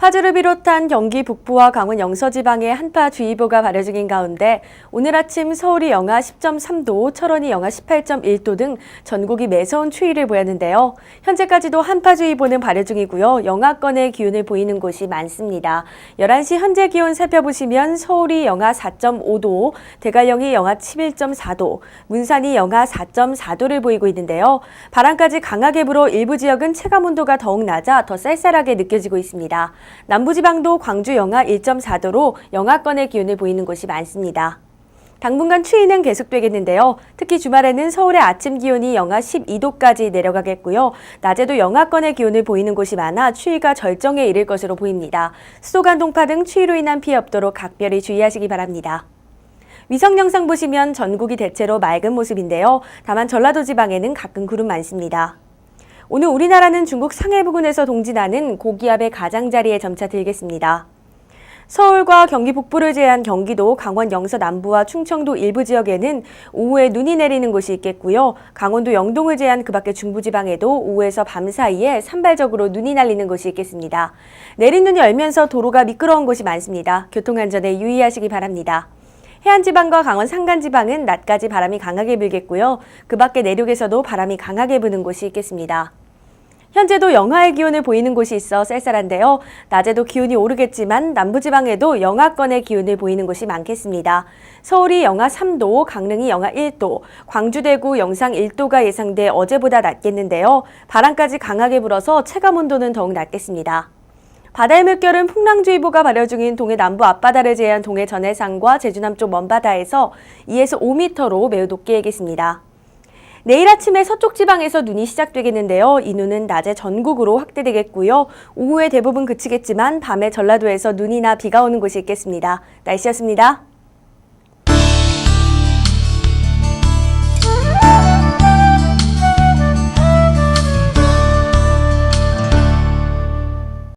파주를 비롯한 경기 북부와 강원 영서 지방에 한파주의보가 발효 중인 가운데 오늘 아침 서울이 영하 10.3도, 철원이 영하 18.1도 등 전국이 매서운 추위를 보였는데요. 현재까지도 한파주의보는 발효 중이고요. 영하권의 기온을 보이는 곳이 많습니다. 11시 현재 기온 살펴보시면 서울이 영하 4.5도, 대관령이 영하 11.4도, 문산이 영하 4.4도를 보이고 있는데요. 바람까지 강하게 불어 일부 지역은 체감 온도가 더욱 낮아 더 쌀쌀하게 느껴지고 있습니다. 남부지방도 광주 영하 1.4도로 영하권의 기온을 보이는 곳이 많습니다. 당분간 추위는 계속되겠는데요. 특히 주말에는 서울의 아침 기온이 영하 12도까지 내려가겠고요. 낮에도 영하권의 기온을 보이는 곳이 많아 추위가 절정에 이를 것으로 보입니다. 수도관 동파 등 추위로 인한 피해 없도록 각별히 주의하시기 바랍니다. 위성 영상 보시면 전국이 대체로 맑은 모습인데요. 다만 전라도 지방에는 가끔 구름 많습니다. 오늘 우리나라는 중국 상해 부근에서 동진하는 고기압의 가장자리에 점차 들겠습니다. 서울과 경기 북부를 제한 경기도, 강원 영서 남부와 충청도 일부 지역에는 오후에 눈이 내리는 곳이 있겠고요. 강원도 영동을 제한 그 밖의 중부지방에도 오후에서 밤 사이에 산발적으로 눈이 날리는 곳이 있겠습니다. 내린 눈이 얼면서 도로가 미끄러운 곳이 많습니다. 교통안전에 유의하시기 바랍니다. 해안지방과 강원 산간지방은 낮까지 바람이 강하게 불겠고요. 그 밖의 내륙에서도 바람이 강하게 부는 곳이 있겠습니다. 현재도 영하의 기온을 보이는 곳이 있어 쌀쌀한데요. 낮에도 기온이 오르겠지만 남부지방에도 영하권의 기온을 보이는 곳이 많겠습니다. 서울이 영하 3도, 강릉이 영하 1도, 광주, 대구, 영상 1도가 예상돼 어제보다 낮겠는데요. 바람까지 강하게 불어서 체감 온도는 더욱 낮겠습니다. 바다의 물결은 풍랑주의보가 발효 중인 동해 남부 앞바다를 제한 동해 전해상과 제주 남쪽 먼바다에서 2에서 5m로 매우 높게 일겠습니다. 내일 아침에 서쪽 지방에서 눈이 시작되겠는데요. 이 눈은 낮에 전국으로 확대되겠고요. 오후에 대부분 그치겠지만 밤에 전라도에서 눈이나 비가 오는 곳이 있겠습니다. 날씨였습니다.